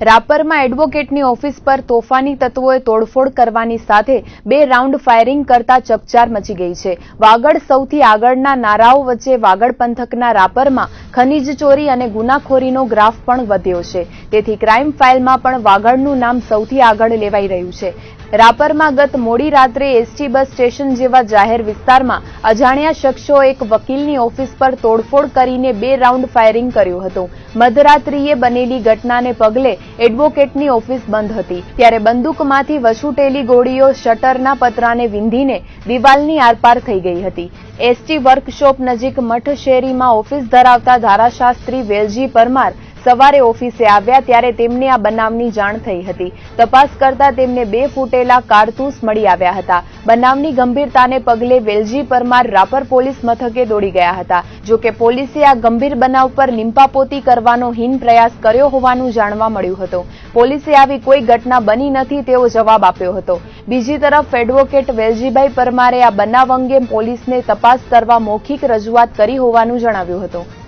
રાપરમાં એડવોકેટની office પર તોફાની તત્વોએ તોડફોડ કરવાની સાથે બે રાઉન્ડ ફાયરિંગ કરતા ચકચાર મચી ગઈ છે. વાગડ સૌથી આગળના નારાઓ વચ્ચે વાગડ પંથકના રાપરમાં ખનીજ ચોરી અને ગુનાખોરીનો ગ્રાફ પણ વધ્યો છે. તેથી ક્રાઇમ ફાઇલમાં પણ વાગડનું નામ સૌથી આગળ લેવાઈ રહ્યું છે. રાપરમાં ગત મોડી રાત્રે એસટી બસ સ્ટેશન જેવા જાહેર વિસ્તારમાં અજાણ્યા શખ્સો એક વકીલની ઓફિસ પર તોડફોડ કરીને બે રાઉન્ડ ફાયરિંગ કર્યું હતું. મધરાત્રિએ બનેલી ઘટનાને પગલે એડવોકેટની ઓફિસ બંધ હતી. ત્યારે બંદૂકમાંથી વસૂટેલી ગોળીઓ, શટરના પતરાને વિંધીને દિવાલની આરપાર થઈ ગઈ હતી. એસટી વર્કશોપ નજીક મઠ શેરીમાં ઓફિસ ધરાવતા ધારાશાસ્ત્રી વેલજી પરમાર સવારે ઓફિસે આવ્યા ત્યારે તેમને આ બનાવની જાણ થઈ હતી. તપાસ કરતા તેમને બે ફૂટેલા કારતૂસ મળી આવ્યા હતા. બનાવની ગંભીરતાને પગલે વેલજી પરમાર રાપર પોલીસ મથકે દોડી ગયા હતા. જો કે પોલીસે આ ગંભીર બનાવ પર નિંપાપોતી કરવાનો હીન પ્રયાસ કર્યો હોવાનું જાણવા મળ્યું હતું. પોલીસે આવી કોઈ ઘટના બની નથી તેવો જવાબ આપ્યો હતો. બીજી તરફ એડવોકેટ વેલજીભાઈ પરમારે આ બનાવ અંગે પોલીસને તપાસ કરવા મૌખિક રજૂઆત કરી હોવાનું જણાવ્યું હતું.